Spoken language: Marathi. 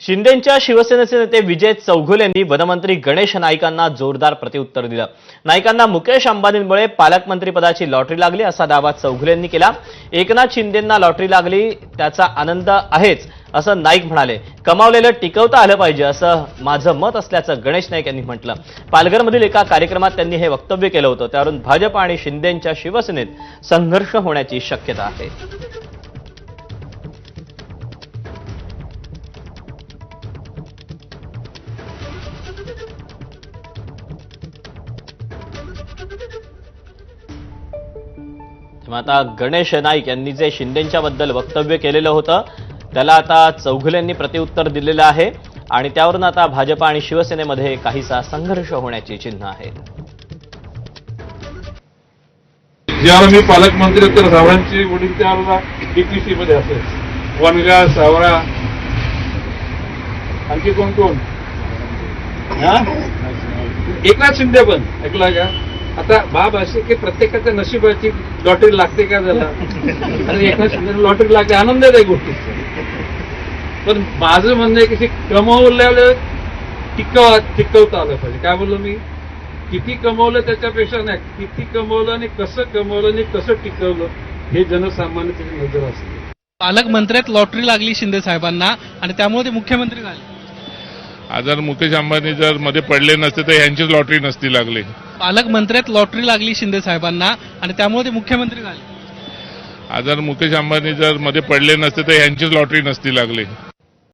शिंदेच्या शिवसेनेचे नेते विजय चौघुल यांनी वनमंत्री गणेश नाईकांना जोरदार प्रत्युत्तर दिलं. नाईकांना मुकेश अंबानींमुळे पालकमंत्रीपदाची लॉटरी लागली असा दावा चौघुले यांनी केला. एकनाथ शिंदेंना लॉटरी लागली त्याचा आनंद आहेच असं नाईक म्हणाले. कमावलेलं टिकवता आलं पाहिजे असं माझं मत असल्याचं गणेश नाईक यांनी म्हटलं. पालघरमधील एका कार्यक्रमात त्यांनी हे वक्तव्य केलं होतं. त्यावरून भाजप आणि शिंदेच्या शिवसेनेत संघर्ष होण्याची शक्यता आहे. तेव्हा आता गणेश नाईक यांनी जे शिंदेच्या बद्दल वक्तव्य केलेलं होतं त्याला आता चौघुल्यांनी प्रतिउत्तर दिलेलं आहे. आणि त्यावरून आता भाजपा आणि शिवसेनेमध्ये काहीसा संघर्ष होण्याची चिन्ह आहेत ज्यावेळेला मी पालकमंत्री तर सावरांची वडील त्यावेळेला डीपीसी मध्ये असेल. वनगा सावरा. आणखी कोण कोण एकनाथ शिंदे पण. ऐकला का? आता बाब अशी की प्रत्येकाच्या नशिबाची लॉटरी लागते का त्याला? आणि एकनाथ लॉटरी लागते आनंद आहे. पण माझं म्हणणं आहे की कमवल्यावर टिकव टिकवता आलं पाहिजे. काय बोललो मी? किती कमवलं त्याच्यापेक्षा नाही. किती कमवलं आणि कसं कमवलं आणि कसं टिकवलं हे जनसामान्याची नजर असते. पालकमंत्र्यात लॉटरी लागली शिंदे साहेबांना आणि त्यामुळे ते मुख्यमंत्री झाले. जर मुकेश अंबानी जर मध्ये पडले नसते तर यांचीच लॉटरी नसती लागली. पालकमंत्र्यात लॉटरी लागली शिंदे साहेबांना आणि त्यामुळे ते मुख्यमंत्री झाले. आज जर मुकेश अंबानी जर मध्ये पडले नसते तर यांचीच लॉटरी नसती लागली.